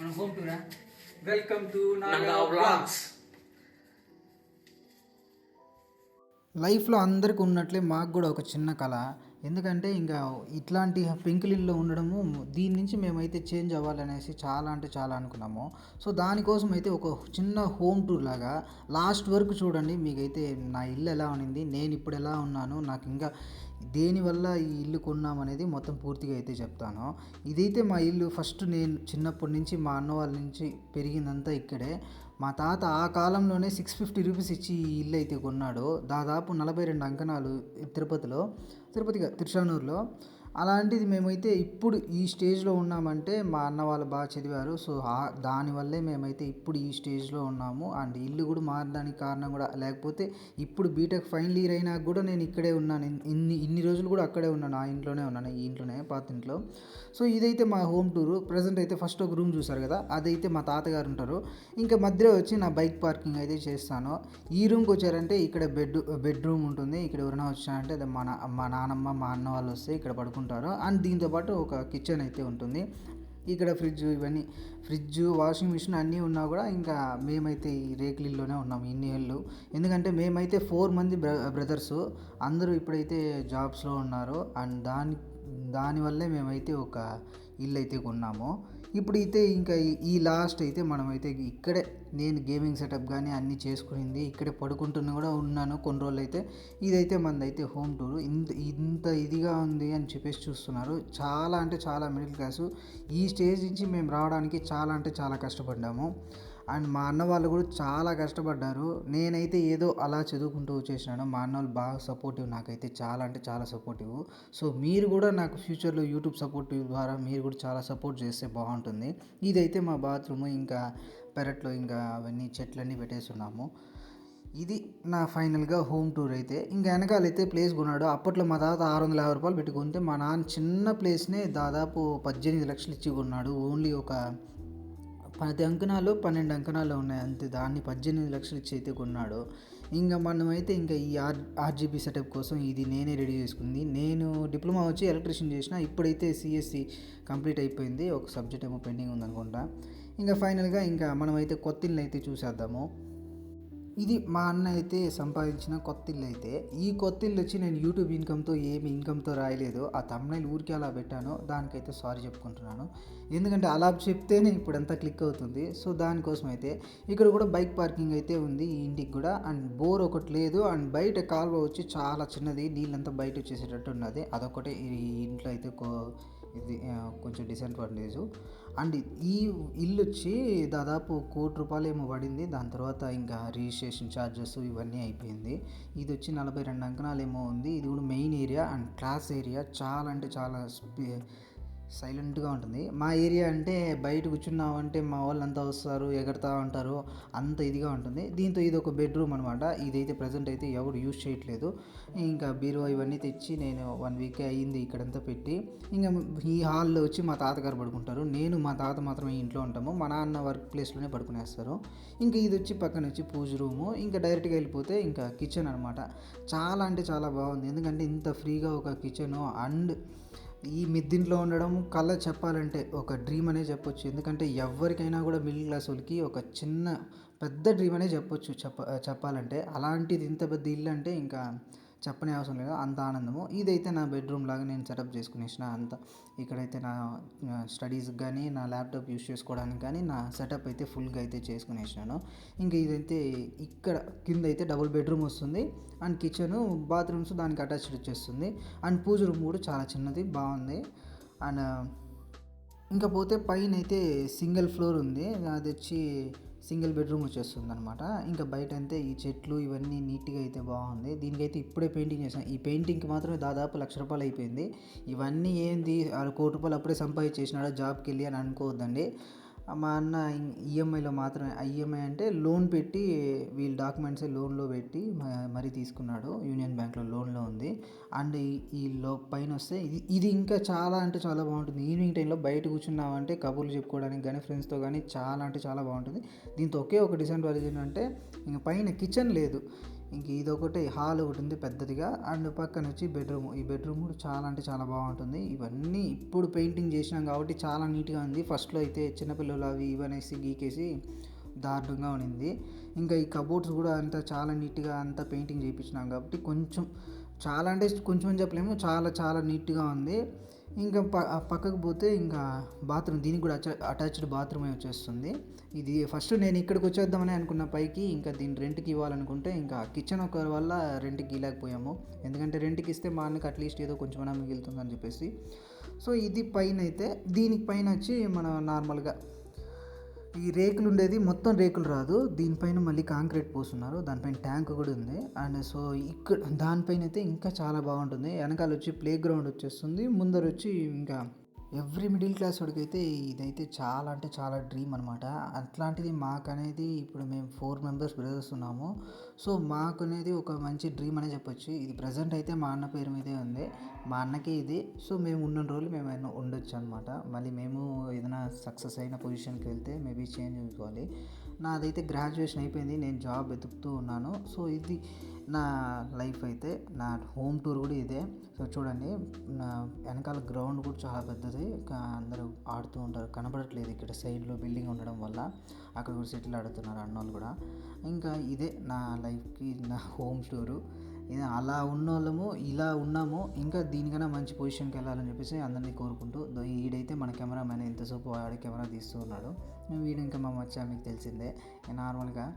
మన home టూరా? Welcome to Nanda vlogs. లైఫ్లో అందరికీ ఉన్నట్లే మాకు కూడా ఒక చిన్న కళ. ఎందుకంటే ఇంకా ఇట్లాంటి పెంకులిల్లో ఉండడము దీని నుంచి మేమైతే చేంజ్ అవ్వాలనేసి చాలా అంటే చాలా అనుకున్నాము. సో దానికోసం అయితే ఒక చిన్న హోమ్ టూర్ లాగా లాస్ట్ వరకు చూడండి. మీకైతే నా ఇల్లు ఎలా ఉన్నింది నేను ఇప్పుడు ఎలా ఉన్నాను నాకు ఇంకా దేనివల్ల ఈ ఇల్లు కొన్నాం అనేది మొత్తం పూర్తిగా అయితే చెప్తాను. ఇదైతే మా ఇల్లు ఫస్ట్ నేను చిన్నప్పటి నుంచి మా అన్న వాళ్ళ నుంచి పెరిగిందంతా ఇక్కడే. మా తాత ఆ కాలంలోనే సిక్స్ ఫిఫ్టీ రూపీస్ ఇచ్చి ఈ ఇల్లు అయితే కొన్నాడు. దాదాపు నలభై రెండు అంకణాలు తిరుపతిలో తిరుపతిగా తిరుచానూరులో. అలాంటిది మేమైతే ఇప్పుడు ఈ స్టేజ్లో ఉన్నామంటే మా అన్న వాళ్ళు బాగా చదివారు. సో దానివల్లే మేమైతే ఇప్పుడు ఈ స్టేజ్లో ఉన్నాము. అండ్ ఇల్లు కూడా మారడానికి కారణం కూడా లేకపోతే ఇప్పుడు బీటెక్ ఫైనల్ ఇయర్ అయినా కూడా నేను ఇక్కడే ఉన్నాను. ఇన్ని ఇన్ని రోజులు కూడా అక్కడే ఉన్నాను. ఆ ఇంట్లోనే ఉన్నాను. ఈ ఇంట్లోనే పాత ఇంట్లో. సో ఇదైతే మా హోమ్ టూరు. ప్రజెంట్ అయితే ఫస్ట్ ఒక రూమ్ చూసారు కదా? అదైతే మా తాతగారు ఉంటారు. ఇంకా మధ్యలో వచ్చి నా బైక్ పార్కింగ్ అయితే చేస్తాను. ఈ రూమ్కి వచ్చారంటే ఇక్కడ బెడ్ బెడ్రూమ్ ఉంటుంది. ఇక్కడ ఎవరైనా వచ్చారంటే అది మా మా నానమ్మ మా అన్న వాళ్ళు వస్తే ఇక్కడ పడుకుంటారు. అండ్ దీంతోపాటు ఒక కిచెన్ అయితే ఉంటుంది. ఇక్కడ ఫ్రిడ్జ్ ఇవన్నీ ఫ్రిడ్జ్ వాషింగ్ మిషన్ అన్నీ ఉన్నా కూడా ఇంకా మేమైతే ఈ రేకులిల్లోనే ఉన్నాం ఇన్ని ఏళ్ళు ఎందుకంటే మేమైతే ఫోర్ మంది బ్ర బ్రదర్స్. అందరూ ఇప్పుడైతే జాబ్స్లో ఉన్నారు. అండ్ దాని దానివల్లే మేమైతే ఒక ఇల్లు అయితే కొన్నాము. ఇప్పుడు అయితే ఇంకా ఈ- లాస్ట్ అయితే మనమైతే ఇక్కడే నేను గేమింగ్ సెటప్ కానీ అన్నీ చేసుకునింది ఇక్కడే పడుకుంటున్న కూడా ఉన్నాను కొన్ని రోజులు అయితే ఇదైతే మనది హోమ్ టూర్. ఇంత ఇంత ఇదిగా ఉంది అని చెప్పేసి చూస్తున్నారు. చాలా అంటే చాలా మిడిల్ క్లాసు. ఈ స్టేజ్ నుంచి మేము రావడానికి చాలా అంటే చాలా కష్టపడ్డాము. అండ్ మా అన్న వాళ్ళు కూడా చాలా కష్టపడ్డారు. నేనైతే ఏదో అలా చదువుకుంటూ వచ్చేసినాను. మా అన్న వాళ్ళు బాగా సపోర్టివ్ నాకైతే చాలా అంటే చాలా సపోర్టివ్ సో మీరు కూడా నాకు ఫ్యూచర్లో యూట్యూబ్ సపోర్టివ్ ద్వారా మీరు కూడా చాలా సపోర్ట్ చేస్తే బాగుంటుంది. ఇదైతే మా బాత్రూమ్ ఇంకా పెరట్లో ఇంకా అవన్నీ చెట్లన్నీ పెట్టేస్తున్నాము. ఇది నా ఫైనల్గా హోమ్ టూర్ అయితే. ఇంకా వెనకాలైతే ప్లేస్ కొన్నాడు. అప్పట్లో మా తాత ఆరు వందల యాభై రూపాయలు పెట్టుకుంటే మా నాన్న చిన్న ప్లేస్నే దాదాపు పద్దెనిమిది లక్షలు ఇచ్చి కొన్నాడు. ఓన్లీ ఒక పది అంకణాలు పన్నెండు అంకణాలు ఉన్నాయి. అంతే. దాన్ని పద్దెనిమిది లక్షలు ఇచ్చి అయితే కొన్నాడు. ఇంకా మనమైతే ఇంకా ఈ ఆర్ ఆర్జీబీ సెటప్ కోసం ఇది నేనే రెడీ చేసుకుంది. నేను డిప్లొమా వచ్చి ఎలక్ట్రీషియన్ చేసిన. ఇప్పుడైతే సిఎస్సి కంప్లీట్ అయిపోయింది. ఒక సబ్జెక్ట్ ఏమో పెండింగ్ ఉందనుకుంటా. ఇంకా ఫైనల్గా ఇంకా మనమైతే కొత్త ఇల్లు అయితే చూసేద్దాము. ఇది మా అన్న అయితే సంపాదించిన కొత్త ఇల్లు అయితే ఈ కొత్త ఇల్లు వచ్చి నేను యూట్యూబ్ ఇన్కమ్తో ఏమి ఇన్కమ్తో రాయలేదు. ఆ తమ్నైల్ ఊరికే అలా పెట్టాను. దానికైతే సారీ చెప్పుకుంటున్నాను. ఎందుకంటే అలా చెప్తేనే ఇప్పుడు అంతా క్లిక్ అవుతుంది. సో దానికోసం అయితే ఇక్కడ కూడా బైక్ పార్కింగ్ అయితే ఉంది ఈ ఇంటికి కూడా. అండ్ బోర్ ఒకటి లేదు. అండ్ బయట కాలువ వచ్చి చాలా చిన్నది. నీళ్ళంతా బయట వచ్చేసేటట్టు ఉన్నది. అదొకటే ఈ ఇంట్లో అయితే కో ఇది కొంచెం డిసడ్వాంటేజ్ అండ్ ఈ ఇల్లు వచ్చి దాదాపు కోటి రూపాయలు ఏమో పడింది. దాని తర్వాత ఇంకా రిజిస్ట్రేషన్ ఛార్జెస్ ఇవన్నీ అయిపోయింది. ఇది వచ్చి నలభై రెండు అంకణాలు ఏమో ఉంది. ఇది కూడా main area and class area చాలా అంటే చాలా స్పీ సైలెంట్గా ఉంటుంది. మా ఏరియా అంటే బయట కూర్చున్నామంటే మా వాళ్ళు అంతా వస్తారు ఎగడతా ఉంటారు అంత ఇదిగా ఉంటుంది. దీంతో ఇది ఒక బెడ్రూమ్ అనమాట ఇదైతే ప్రజెంట్ అయితే ఎవరు యూజ్ చేయట్లేదు. ఇంకా బీరువా ఇవన్నీ తెచ్చి నేను వన్ వీక్ అయ్యింది ఇక్కడంతా పెట్టి. ఇంకా ఈ హాల్లో వచ్చి మా తాతగారు పడుకుంటారు. నేను మా తాత మాత్రమే ఇంట్లో ఉంటాము. మా నాన్న వర్క్ ప్లేస్లోనే పడుకునేస్తారు. ఇంకా ఇది వచ్చి పక్కన వచ్చి పూజ రూము. ఇంకా డైరెక్ట్గా వెళ్ళిపోతే ఇంకా కిచెన్ అనమాట చాలా అంటే చాలా బాగుంది. ఎందుకంటే ఇంత ఫ్రీగా ఒక కిచెన్ అండ్ ఈ మిద్దింట్లో ఉండడం కళ చెప్పాలంటే ఒక డ్రీమ్ అనే చెప్పొచ్చు. ఎందుకంటే ఎవరికైనా కూడా మిడిల్ క్లాస్ వాళ్ళకి ఒక చిన్న పెద్ద డ్రీమ్ అనే చెప్పొచ్చు. చెప్ప చెప్పాలంటే అలాంటిది ఇంత పెద్ద ఇల్లు అంటే ఇంకా చెప్పనే అవసరం లేదు అంత ఆనందము. ఇదైతే నా బెడ్రూమ్ లాగా నేను సెటప్ చేసుకునేసిన అంత. ఇక్కడైతే నా స్టడీస్కి కానీ నా ల్యాప్టాప్ యూస్ చేసుకోవడానికి కానీ నా సెటప్ అయితే ఫుల్గా అయితే చేసుకునేసినాను. ఇంకా ఇదైతే ఇక్కడ కింద అయితే డబుల్ బెడ్రూమ్ వస్తుంది. అండ్ కిచెన్ బాత్రూమ్స్ దానికి అటాచ్డ్ వచ్చేస్తుంది. అండ్ పూజ రూమ్ కూడా చాలా చిన్నది బాగుంది. అండ్ ఇంకా పోతే పైన అయితే సింగిల్ ఫ్లోర్ ఉంది. అది వచ్చి సింగిల్ బెడ్రూమ్ వచ్చేస్తుంది అనమాట ఇంకా బయట అంతే ఈ చెట్లు ఇవన్నీ నీట్గా అయితే బాగుంది. దీనికైతే ఇప్పుడే పెయింటింగ్ చేసాం ఈ పెయింటింగ్కి మాత్రమే దాదాపు లక్ష రూపాయలు అయిపోయింది. ఇవన్నీ ఏంది? ఆ కోటి రూపాయలు అప్పుడే సంపాదించేసినాడు జాబ్కి వెళ్ళి అని అనుకోవద్దండి. మా అన్న ఈఎంఐలో మాత్రమే ఈఎంఐ అంటే లోన్ పెట్టి వీళ్ళ డాక్యుమెంట్స్ లోన్లో పెట్టి మ- మరీ తీసుకున్నాడు యూనియన్ బ్యాంక్లో లోన్లో ఉంది. అండ్ ఈ- ఈ లో పైన వస్తే ఇది ఇది ఇంకా చాలా అంటే చాలా బాగుంటుంది. ఈవినింగ్ టైంలో బయట కూర్చున్నామంటే కబుర్లు చెప్పుకోవడానికి కానీ ఫ్రెండ్స్తో కానీ చాలా అంటే చాలా బాగుంటుంది. దీంతో ఒకే ఒక డిసడ్వాంటేజ్ ఏంటంటే ఇంకా పైన కిచెన్ లేదు. ఇంక ఇది ఒకటి హాల్ ఒకటి ఉంది పెద్దదిగా. అండ్ పక్కన వచ్చి బెడ్రూమ్. ఈ బెడ్రూమ్ కూడా చాలా అంటే చాలా బాగుంటుంది. ఇవన్నీ ఇప్పుడు పెయింటింగ్ చేసినాం కాబట్టి చాలా నీట్గా ఉంది. ఫస్ట్లో అయితే చిన్నపిల్లలు అవి ఇవనేసి గీకేసి దారుణంగా ఉన్నింది. ఇంకా ఈ కబోర్డ్స్ కూడా అంతా చాలా నీట్గా అంతా పెయింటింగ్ చేయించినాం కాబట్టి కొంచెం చాలా అంటే కొంచెం అని చెప్పలేము. చాలా చాలా నీట్గా ఉంది. ఇంకా ప పక్కకు పోతే ఇంకా బాత్రూమ్ దీనికి కూడా అటా అటాచ్డ్ బాత్రూమే వచ్చేస్తుంది. ఇది ఫస్ట్ నేను ఇక్కడికి వచ్చేద్దామని అనుకున్న పైకి ఇంకా దీన్ని రెంట్కి ఇవ్వాలనుకుంటే ఇంకా కిచెన్ ఒక వల్ల రెంట్కి ఇవ్వలేకపోయాము. ఎందుకంటే రెంట్కి ఇస్తే మా అన్నకి అట్లీస్ట్ ఏదో కొంచెమైనా మిగులుతుందని చెప్పేసి. సో ఇది పైన అయితే దీనికి పైన వచ్చి మన నార్మల్గా ఈ రేకులు ఉండేది మొత్తం రేకులు రాదు. దీనిపైన మళ్ళీ కాంక్రీట్ పోస్తున్నారు. దానిపైన ట్యాంక్ కూడా ఉంది. అండ్ సో ఇక్కడ దానిపైన అయితే ఇంకా చాలా బాగుంటుంది. వెనకాల వచ్చి ప్లే గ్రౌండ్ వచ్చేస్తుంది. ముందర వచ్చి ఇంకా ఎవ్రీ మిడిల్ క్లాస్ వాడికైతే అయితే ఇదైతే చాలా అంటే చాలా డ్రీమ్ అనమాట అట్లాంటిది మాకు అనేది ఇప్పుడు మేము ఫోర్ మెంబర్స్ బ్రదర్స్ ఉన్నాము. సో మాకు అనేది ఒక మంచి డ్రీమ్ అనే చెప్పొచ్చు. ఇది ప్రజెంట్ అయితే మా అన్న పేరు మీదే ఉంది. మా అన్నకి ఇది. సో మేము ఉన్న రోజులు మేము అయినా ఉండొచ్చు అనమాట మళ్ళీ మేము ఏదైనా సక్సెస్ అయిన పొజిషన్కి వెళ్తే మేబీ చేంజ్ చేసుకోవాలి నాదైతే గ్రాడ్యుయేషన్ అయిపోయింది. నేను జాబ్ వెతుకుతూ ఉన్నాను. సో ఇది నా లైఫ్ అయితే. నా హోమ్ టూర్ కూడా ఇదే. సో చూడండి నా వెనకాల గ్రౌండ్ కూడా చాలా పెద్దది. అందరూ ఆడుతూ ఉంటారు. కనబడట్లేదు ఇక్కడ సైడ్లో బిల్డింగ్ ఉండడం వల్ల. అక్కడ కూడా సెటిల్ ఆడుతున్నారు అన్నోళ్ళు కూడా. ఇంకా ఇదే నా లైఫ్కి నా హోమ్ టూరు. అలా ఉన్నోళ్ళము ఇలా ఉన్నాము ఇంకా దీనికన్నా మంచి పొజిషన్కి వెళ్ళాలని చెప్పేసి అందరినీ కోరుకుంటూ దో ఈడైతే మన కెమెరామెన్ ఎంతసేపు ఆడే కెమెరా తీస్తూ ఉన్నాడు. వీడు ఇంకా మా మచ్చా మీకు తెలిసిందే. నార్మల్గా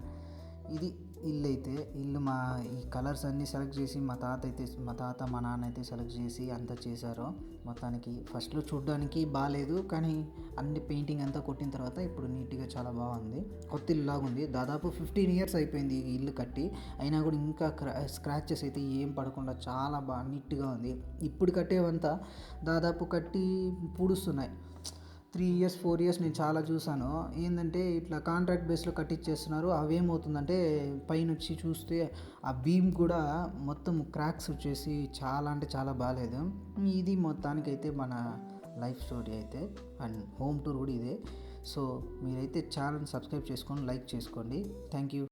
ఇది ఇల్లు అయితే ఇల్లు మా ఈ కలర్స్ అన్నీ సెలెక్ట్ చేసి మా తాత అయితే మా తాత మా నాన్న అయితే సెలెక్ట్ చేసి అంతా చేశారు. మొత్తానికి ఫస్ట్లో చూడడానికి బాగాలేదు కానీ అన్ని పెయింటింగ్ అంతా కొట్టిన తర్వాత ఇప్పుడు నీట్గా చాలా బాగుంది. కొత్త ఇల్లు లాగుంది ఉంది. దాదాపు ఫిఫ్టీన్ ఇయర్స్ అయిపోయింది ఈ ఇల్లు కట్టి. అయినా కూడా ఇంకా స్క్రాచెస్ అయితే ఏం పడకుండా చాలా బాగా నీట్గా ఉంది. ఇప్పుడు కట్టేవంతా దాదాపు కట్టి పూడుస్తున్నాయి. త్రీ ఇయర్స్ ఫోర్ ఇయర్స్ నేను చాలా చూసాను ఏంటంటే ఇట్లా కాంట్రాక్ట్ బేస్లో కట్టించేస్తున్నారు అవేమవుతుందంటే పైన వచ్చి చూస్తే ఆ బీమ్ కూడా మొత్తం క్రాక్స్ వచ్చేసి చాలా అంటే చాలా బాగాలేదు ఇది మొత్తానికైతే మన లైఫ్ స్టోరీ అయితే అండ్ హోమ్ టూర్ కూడా ఇదే. సో మీరైతే ఛానల్ సబ్స్క్రైబ్ చేసుకొని లైక్ చేసుకోండి. Thank you.